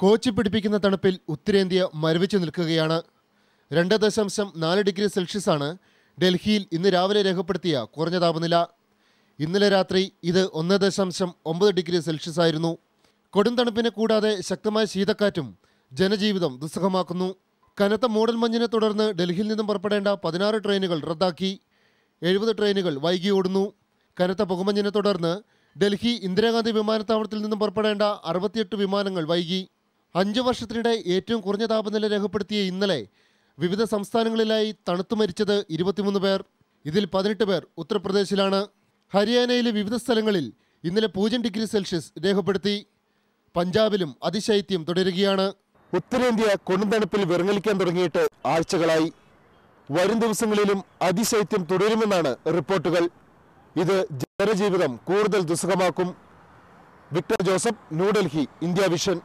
Cauchy പിടിപ്പിക്കുന്ന തണുപ്പിൽ ഉത്തരേന്ത്യ മരവിച്ചു നിൽക്കുകയാണ്. രണ്ട് ദശാംശം നാല് ഡിഗ്രി സെൽഷ്യസാണ് ഡൽഹിയിൽ ഇന്ന് രാവിലെ രേഖപ്പെടുത്തിയ കുറഞ്ഞ താപനില. ഇന്നലെ രാത്രി ഇത് ഒന്ന് ദശാംശം ഒമ്പത് ഡിഗ്രി സെൽഷ്യസ് ആയിരുന്നു കൊടും തണുപ്പിനെ കൂടാതെ ശക്തമായ ശീതക്കാറ്റും ജനജീവിതം ദുസ്സഹമാക്കുന്നു. കനത്ത മൂടൽ മഞ്ഞിനെ തുടർന്ന് ഡൽഹിയിൽ നിന്നും പുറപ്പെടേണ്ട പതിനാറ് ട്രെയിനുകൾ റദ്ദാക്കി. എഴുപത് ട്രെയിനുകൾ വൈകി ഓടുന്നു. കനത്ത പുകമഞ്ഞിനെ തുടർന്ന് ഡൽഹി ഇന്ദിരാഗാന്ധി വിമാനത്താവളത്തിൽ നിന്നും പുറപ്പെടേണ്ട അറുപത്തിയെട്ട് വിമാനങ്ങൾ വൈകി. അഞ്ചു വർഷത്തിനിടെ ഏറ്റവും കുറഞ്ഞ താപനില രേഖപ്പെടുത്തിയ ഇന്നലെ വിവിധ സംസ്ഥാനങ്ങളിലായി തണുത്തു മരിച്ചത് ഇരുപത്തിമൂന്ന് പേർ. ഇതിൽ പതിനെട്ട് പേർ ഉത്തർപ്രദേശിലാണ്. ഹരിയാനയിലെ വിവിധ സ്ഥലങ്ങളിൽ ഇന്നലെ പൂജ്യം ഡിഗ്രി സെൽഷ്യസ് രേഖപ്പെടുത്തി. പഞ്ചാബിലും അതിശൈത്യം തുടരുകയാണ്. ഉത്തരേന്ത്യ കൊടുന്തണുപ്പിൽ വിറങ്ങലിക്കാൻ തുടങ്ങിയിട്ട് ആഴ്ചകളായി. വരും ദിവസങ്ങളിലും അതിശൈത്യം തുടരുമെന്നാണ് റിപ്പോർട്ടുകൾ. ഇത് ജനജീവിതം കൂടുതൽ ദുസ്സഹമാക്കും. Victor Joseph New Delhi India Vision.